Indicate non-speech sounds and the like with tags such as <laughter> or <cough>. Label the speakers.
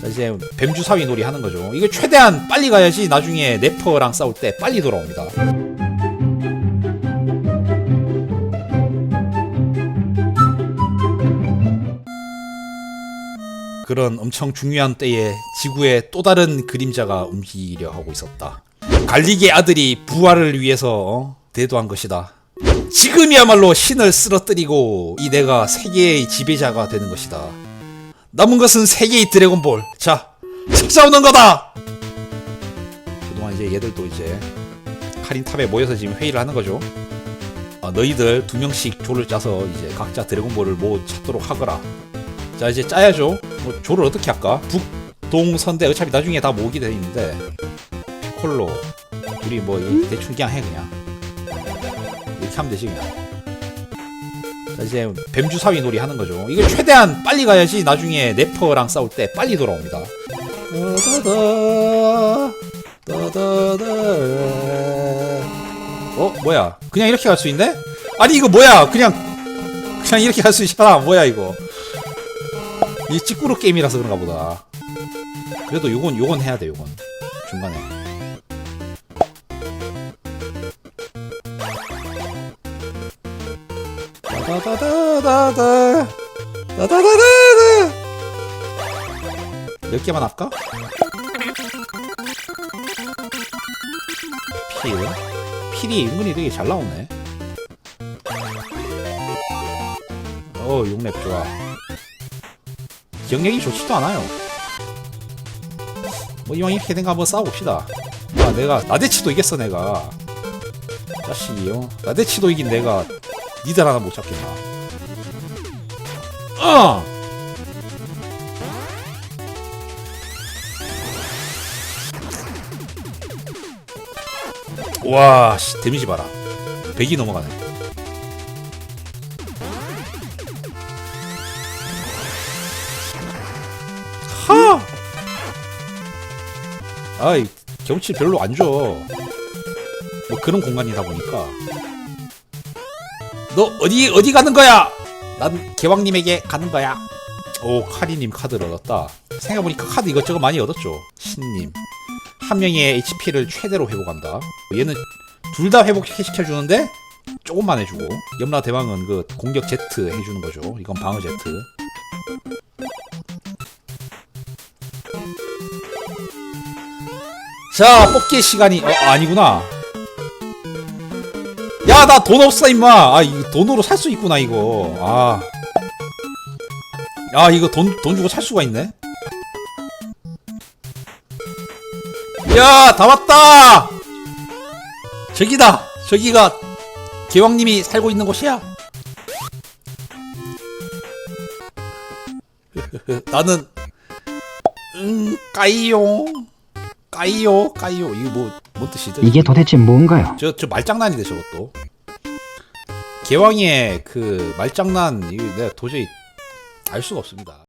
Speaker 1: 자, 이제 뱀주 사위 놀이 하는 거죠. 이거 최대한 빨리 가야지 나중에 네퍼랑 싸울 때 빨리 돌아옵니다. 그런 엄청 중요한 때에 지구에 또 다른 그림자가 움직이려 하고 있었다. 갈리게 아들이 부활을 위해서 어? 대도한 것이다. 지금이야말로 신을 쓰러뜨리고 이 내가 세계의 지배자가 되는 것이다. 남은 것은 세계의 드래곤볼. 자, 찾아오는 거다. 그동안 이제 얘들도 이제 카린 탑에 모여서 지금 회의를 하는 거죠. 아, 너희들 두 명씩 조를 짜서 이제 각자 드래곤볼을 모 찾도록 하거라. 자 이제 짜야죠. 뭐 조를 어떻게 할까? 북 동 선 대 어차피 나중에 다 모으게 돼 있는데 피콜로 둘이 뭐 이- 대충 그냥 해 그냥 이렇게 하면 되지 그냥. 자 이제 뱀주 사위 놀이 하는 거죠. 이거 최대한 빨리 가야지 나중에 네퍼랑 싸울 때 빨리 돌아옵니다. 어 뭐야? 그냥 이렇게 갈 수 있네? 아니 이거 뭐야? 그냥 그냥 이렇게 갈 수 있잖아. 뭐야 이거? 이 찌꾸루 게임이라서 그런가 보다. 그래도 요건 요건 해야 돼 요건 중간에. 다다다다다 다다다다다 몇 개만 할까? 필 필이 은근히 되게 잘 나오네. 어 용랩 좋아. 기억력이 좋지도 않아요. 뭐 이왕 이렇게 된 거 한번 싸워봅시다. 아 내가 나대치도 이겼어 내가. 자식이요. 나대치도 이긴 내가 니들 하나 못 잡겠나. 어. 와, 씨, 데미지 봐라. 100이 넘어가네. 하! 아이, 경치 별로 안 줘. 뭐 그런 공간이다 보니까. 너 어디, 어디 가는 거야? 난 개왕님에게 가는 거야. 오, 카리님 카드를 얻었다. 생각해보니까 카드 이것저것 많이 얻었죠. 신님. 한 명의 HP를 최대로 회복한다. 얘는 둘 다 회복시켜주는데 조금만 해주고 염라 대왕은 그 공격 Z 해주는 거죠. 이건 방어 Z. 자 뽑기 시간이 어 아니구나. 야 나 돈 없어 임마. 아 이거 돈으로 살 수 있구나 이거. 아. 야 이거 돈 돈 주고 살 수가 있네. 야, 다 왔다! 저기다! 저기가 개왕님이 살고 있는 곳이야. <laughs> 나는 음 까이요 까이요 까이요 이거 뭐 뭔 뜻이죠?
Speaker 2: 이게 도대체 뭔가요?
Speaker 1: 저, 저 말장난인데 저것도 개왕의 그 말장난 이거 내가 도저히 알 수가 없습니다.